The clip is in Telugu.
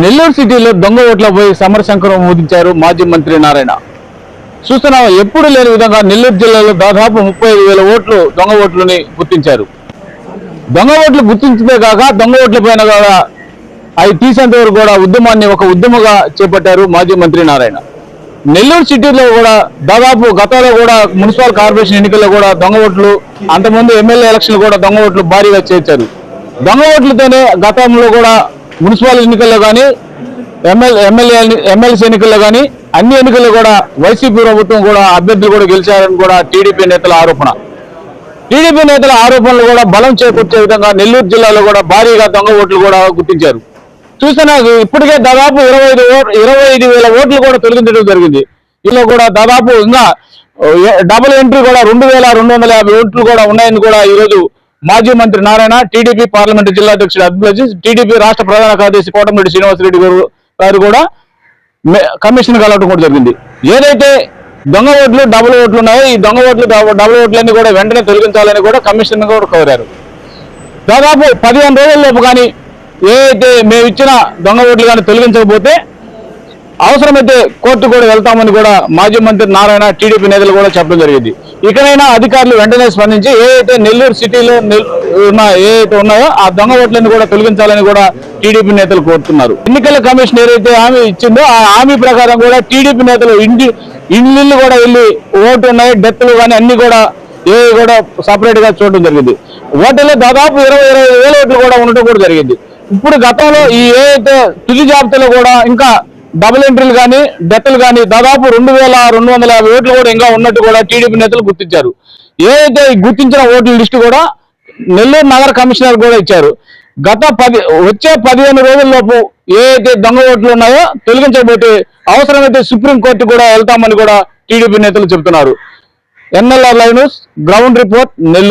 నెల్లూరు సిటీలో దొంగ ఓట్లపై సమరశంకరం మోదించారు మాజీ మంత్రి నారాయణ. చూస్తున్నాం ఎప్పుడు లేని విధంగా నెల్లూరు జిల్లాలో దాదాపు ముప్పై వేల ఓట్లు దొంగ ఓట్లని గుర్తించారు. దొంగ ఓట్లు గుర్తించే కాక దొంగ ఓట్ల పైన కాగా అవి తీసేంత వరకు కూడా ఉద్యమాన్ని ఒక ఉద్యమగా చేపట్టారు మాజీ మంత్రి నారాయణ. నెల్లూరు సిటీలో కూడా దాదాపు గతంలో కూడా మున్సిపల్ కార్పొరేషన్ ఎన్నికల్లో కూడా దొంగ ఓట్లు అంతకుముందు ఎమ్మెల్యే ఎలక్షన్లు కూడా దొంగ ఓట్లు భారీగా చేర్చారు. దొంగ ఓట్లతోనే గతంలో కూడా మున్సిపల్ ఎన్నికల్లో కానీ ఎమ్మెల్యే ఎమ్మెల్యే ఎమ్మెల్సీ ఎన్నికల్లో కానీ అన్ని ఎన్నికల్లో కూడా వైసీపీ ప్రభుత్వం కూడా అభ్యర్థులు కూడా గెలిచారని కూడా టీడీపీ నేతల ఆరోపణ. టీడీపీ నేతల ఆరోపణలు కూడా బలం చేకూర్చే విధంగా నెల్లూరు జిల్లాలో కూడా భారీగా దొంగ ఓట్లు కూడా గుర్తించారు. చూసినా ఇప్పటికే దాదాపు ఇరవై ఐదు ఓ- ఇరవై ఐదు వేల ఓట్లు కూడా తొలగించడం జరిగింది. ఇందులో కూడా దాదాపు ఇంకా డబుల్ ఎంట్రీ కూడా రెండు వేల రెండు వందల యాభై ఓట్లు కూడా ఉన్నాయని కూడా ఈ రోజు మాజీ మంత్రి నారాయణ టీడీపీ పార్లమెంటు జిల్లా అధ్యక్షుడు అద్భుత టీడీపీ రాష్ట్ర ప్రధాన కార్యదర్శి కోటమిరెడ్డి శ్రీనివాసరెడ్డి గారు గారు కూడా కమిషన్ కలవటం కూడా జరిగింది. ఏదైతే దొంగ ఓట్లు డబుల్ ఓట్లు ఉన్నాయో ఈ దొంగ ఓట్లు డబుల్ ఓట్లన్నీ కూడా వెంటనే తొలగించాలని కూడా కమిషన్ కూడా కోరారు. దాదాపు పదిహేను రోజుల్లోపు కానీ ఏదైతే మేము ఇచ్చిన దొంగ ఓట్లు కానీ తొలగించకపోతే అవసరమైతే కోర్టు కూడా వెళ్తామని కూడా మాజీ మంత్రి నారాయణ టీడీపీ నేతలు కూడా చెప్పడం జరిగింది. ఇకనైనా అధికారులు వెంటనే స్పందించి ఏదైతే నెల్లూరు సిటీలో ఉన్న ఏదైతే ఉన్నాయో ఆ దొంగ ఓట్లను కూడా తొలగించాలని కూడా టీడీపీ నేతలు కోరుతున్నారు. ఎన్నికల కమిషన్ ఏదైతే హామీ ఇచ్చిందో ఆ హామీ ప్రకారం కూడా టీడీపీ నేతలు ఇంటి ఇల్లు కూడా వెళ్ళి ఓటు ఉన్నాయి డెత్లు కానీ అన్ని కూడా ఏ కూడా సపరేట్గా చూడడం జరిగింది. ఓటర్లో దాదాపు ఇరవై ఇరవై వేల ఓట్లు కూడా ఉండటం కూడా జరిగింది. ఇప్పుడు గతంలో ఈ ఏదైతే తుది జాబితాలో కూడా ఇంకా డబుల్ ఎంట్రీలు కానీ డెత్లు కానీ దాదాపు రెండు వేల రెండు వందల యాభై ఓట్లు కూడా ఇంకా ఉన్నట్టు కూడా టీడీపీ నేతలు గుర్తించారు. ఏదైతే గుర్తించిన ఓట్ల లిస్టు కూడా నెల్లూరు నగర కమిషనర్ కూడా ఇచ్చారు. గత పది వచ్చే పదిహేను రోజుల్లోపు ఏదైతే దొంగ ఓట్లు ఉన్నాయో తొలగించబోతే అవసరమైతే సుప్రీంకోర్టు కూడా వెళ్తామని కూడా టీడీపీ నేతలు చెబుతున్నారు. NLR live news ground report Nellore.